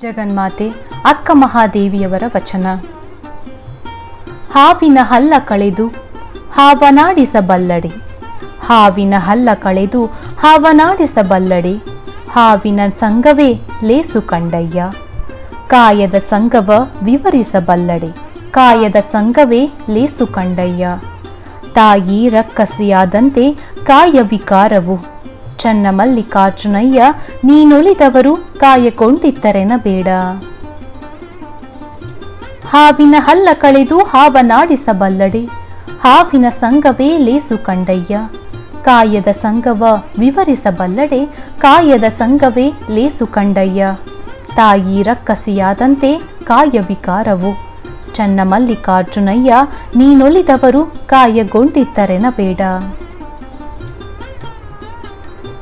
ಜಗನ್ಮಾತೆ, ಅಕ್ಕ ಮಹಾದೇವಿಯವರ ವಚನ. ಹಾವಿನ ಹಲ್ಲ ಕಳೆದು ಹಾವನಾಡಿಸಬಲ್ಲಡೆ. ಹಾವಿನ ಹಲ್ಲ ಕಳೆದು ಹಾವನಾಡಿಸಬಲ್ಲಡೆ. ಹಾವಿನ ಸಂಘವೇ ಲೇಸು ಕಂಡಯ್ಯ. ಕಾಯದ ಸಂಘವ ವಿವರಿಸಬಲ್ಲಡೆ. ಕಾಯದ ಸಂಘವೇ ಲೇಸು ಕಂಡಯ್ಯ. ತಾಯಿ ರಕ್ಕಸಿಯಾದಂತೆ ಕಾಯ ವಿಕಾರವು ಚನ್ನ ಮಲ್ಲಿಕಾರ್ಜುನಯ್ಯ ನೀನುಳಿದವರು ಕಾಯಕೊಂಡಿದ್ದರೆನ ಬೇಡ ಹಾವಿನ ಹಲ್ಲ ಕಳೆದು ಹಾವನಾಡಿಸಬಲ್ಲಡೆ ಹಾವಿನ ಸಂಘವೇ ಲೇಸು ಕಂಡಯ್ಯ. ಕಾಯದ ಸಂಘವ ವಿವರಿಸಬಲ್ಲಡೆ. ಕಾಯದ ಸಂಘವೇ ಲೇಸು ಕಂಡಯ್ಯ. ತಾಯಿ ರಕ್ಕಸಿಯಾದಂತೆ ಕಾಯ ವಿಕಾರವು ಚನ್ನ ಮಲ್ಲಿಕಾರ್ಜುನಯ್ಯ ನೀನೊಲಿದವರು ಕಾಯಗೊಂಡಿದ್ದರೆನ ಬೇಡ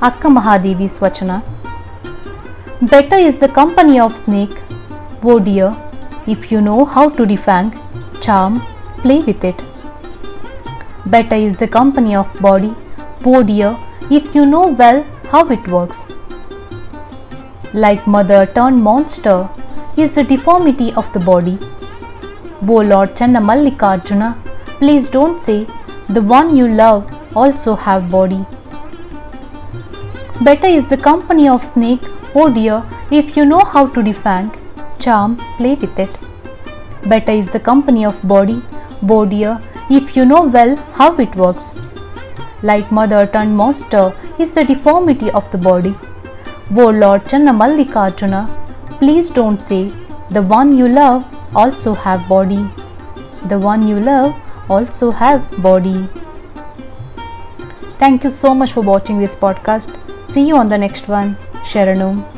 Akka Mahadevi's Vachana. Better is the company of snake, oh dear, if you know how to defang, charm, play with it. Better is the company of body, oh dear, if you know well how it works. Like mother turned monster is the deformity of the body. Oh Lord Channamallikarjuna, please don't say the one you love also have body. Better is the company of snake, oh dear, if you know how to defang, charm, play with it. Better is the company of body, oh dear, if you know well how it works. Like mother turned monster is the deformity of the body. O Lord Channa Mallikarjuna, please don't say the one you love also have body. The one you love also have body. Thank you so much for watching this podcast. See you on the next one. Sharanum.